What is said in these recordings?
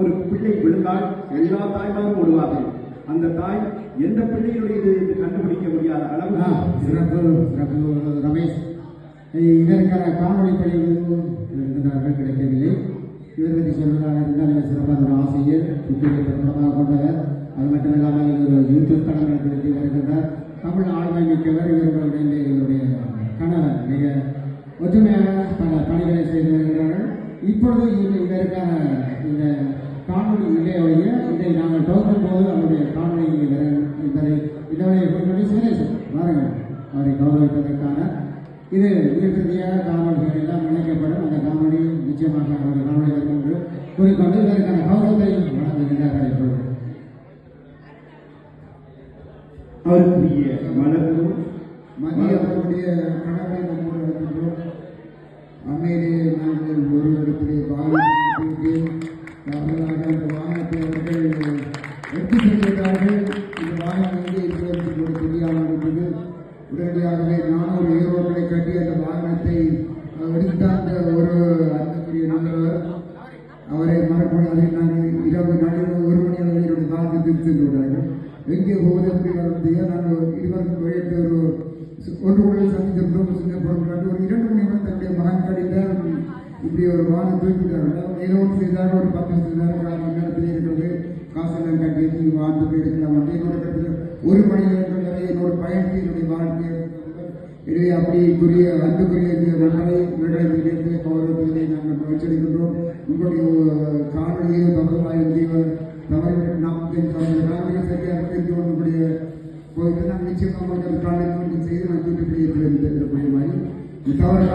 ஒரு பிள்ளை விழுந்தால் எல்லா தாய்மாரும் ஓடுவார்கள். அந்த தாய் எந்த பிள்ளையுடையது என்று கண்டுபிடிக்க முடியாத அளவு? சிறப்பு சிறப்பு ரமேஷ். இதற்கான காணொலி பதிவு எழுதினார்கள் கிடைக்கவில்லை. இவர் பற்றி சொல்வதாக இருந்தால் சிறப்பான ஒரு ஆசிரியர் புத்திரை பிரபலமாக கொண்டவர் அது மட்டும் இல்லாமல் இவர் யூடியூப் தளங்களை நடத்தி வருகின்றார். தமிழ் ஆளுமை மிக்கவர் இவர்களுடைய இவருடைய கணவர் மிக ஒற்றுமையாக பல பணிகளை செய்து வருகிறார்கள். இப்பொழுது இவருக்கான இந்த காணொலி இல்லையொழிய இதை நாங்கள் துவக்கும் போது அவருடைய காணொலி வர என்பதை இதனுடைய சுரேசன் வாருங்கள் அவரை கௌரவிப்பதற்கான இது உயர்த்தியாக காணொலிகள் எல்லாம் இணைக்கப்படும். அந்த காணொலி நிச்சயமாக அவருடைய காணொலி வரும் என்று கூறிக்கொண்டு இதற்கான கௌரவத்தை வழங்குகின்றார்கள் இப்பொழுது அவருக்குரிய மலர்களும் மதிய அவருடைய கணவரை நம்மோடு அண்மையிலே நாங்கள் ஒரு இடத்திலே அவரை நான் இரவு நடுவு ஒரு மணி அளவில் என்னுடைய வாகனத்தை திருப்பி சென்று விட்டார்கள் எங்கே போவதற்கு வந்தியா நாங்கள் இருவருக்கும் வழியத்தை ஒரு ஒன்று கூட சந்தித்திருந்தோம் சின்ன பொருட்கள் ஒரு இரண்டு மணி நேரம் தன்னுடைய மகன் கடையில் இப்படி ஒரு வானம் தூக்கிட்டார்கள் ஏதோ செய்தார் ஒரு பத்து செய்தார் காரணம் நேரத்தில் இருக்கிறது காசெல்லாம் கட்டி நீங்கள் வாழ்ந்து போயிருக்கலாம் வந்து இன்னொரு இடத்துல ஒரு மணி நேரம் வரை என்னோட பயணத்தை என்னுடைய வாழ்க்கையை எனவே அப்படிக்குரிய அன்புக்குரிய இந்த நன்மை நிகழ்ச்சியிலிருந்து கௌரவத்திலே நாங்கள் முயற்சி எடுக்கின்றோம் உங்களுடைய காணொலியை தமிழாய் ஜீவ தவறு நாம் காணொலியை சரியாக தெரிந்து கொள்ளக்கூடிய போயிட்டு நான் நிச்சயமாக உங்களுக்கு காணொலி செய்து நான் தூத்துக்குடியை தெரிவித்திருக்கக்கூடிய மாதிரி இந்த தவறு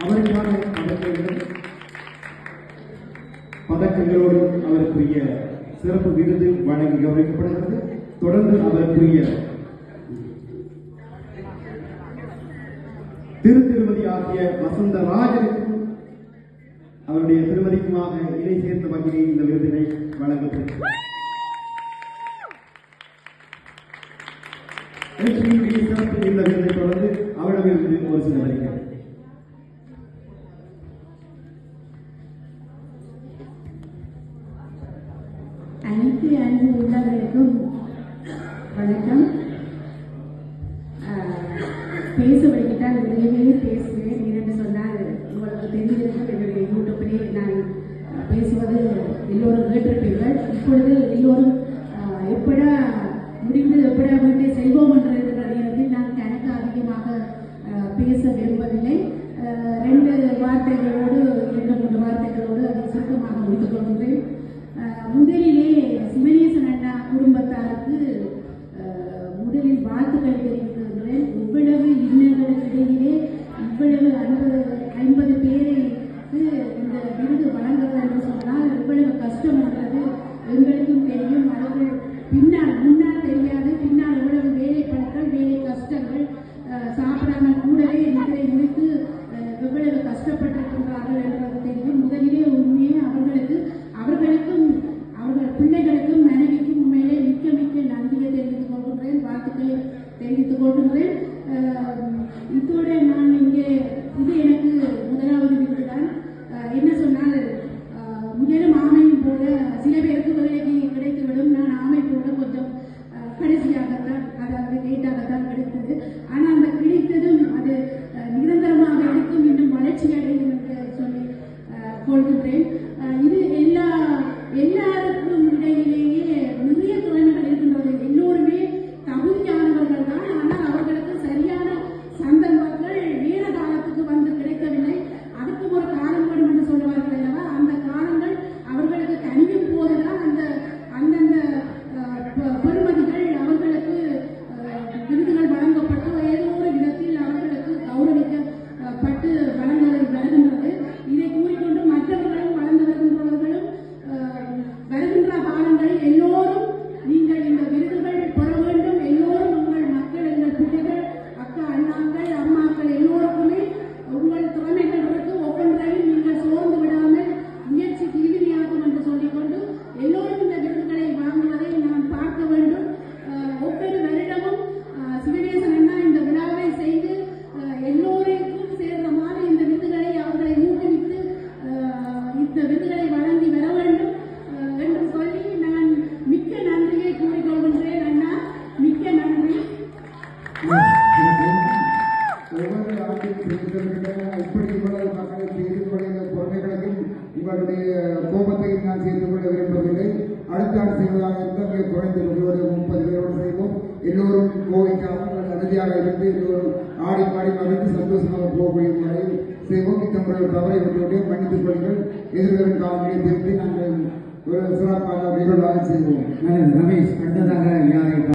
அவருக்கான பதக்கங்களும் பதக்கங்களோடு அவருக்குரிய சிறப்பு விருது வழங்கி கௌரவிக்கப்படுகிறது. தொடர்ந்து அவருக்குரிய திருமதி வசந்த ராஜனுக்கும் அவருடைய திருமதிக்குமாக இணை சேர்ந்த வகையில் இந்த விருதினை வழங்குகிறேன் இந்த விருதை தொடர்ந்து அவரிடமிருந்து ஒரு சில வரிகள். அனைத்து அஞ்சு உள்ளவர்களுக்கும் வணக்கம். உங்களுக்கு தெரிந்திருக்கும் என்னுடைய யூடியூப்பிலே நான் ஆஹ், பேசுவது எல்லோரும் கேட்டிருப்பீர்கள். இப்பொழுது எல்லோரும் ஆஹ், எப்படா முடிந்து எப்படா வீட்டை செல்வோம் என்ற இருக்கிற நான் கணக்கு அதிகமாக பேச விரும்பவில்லை. ரெண்டு வார்த்தைகளோடு இரண்டு மூன்று வார்த்தைகளோடு அதை சுருக்கமாக முடித்துக் கொள்கின்றேன். முதலிலே சிவனேசன் அண்ணா குடும்பத்தாருக்கு முதலில் வாழ்த்துக்கள் தெரிவிக்கின்றேன் இவ்வளவு இன்னங்களுக்கு இடையிலே இவ்வளவு ஐம்பது ஐம்பது பேருக்கு இந்த விருது வழங்குவது என்று சொன்னால் இவ்வளவு கஷ்டம் என்றது அவருடைய கோபத்தை நான் சேர்த்துக் கொள்ள விரும்பவில்லை. அடுத்த ஆண்டு செய்வதாக இருந்தால் மிக குறைந்த ஒரு முப்பது பேரோடு செய்வோம் எல்லோரும் கோவைக்காக அமைதியாக இருந்து எல்லோரும் ஆடி பாடி மகிழ்ந்து சந்தோஷமாக போகக்கூடிய முறையில் செய்வோம். இந்த தவறை விட்டுவிட்டு மன்னித்துக் கொள்ளுங்கள். எதிர்வரும் காலங்களில் திருப்பி நாங்கள் ஒரு சிறப்பான நிகழ்வாக செய்வோம். ரமேஷ் அடுத்ததாக யாரை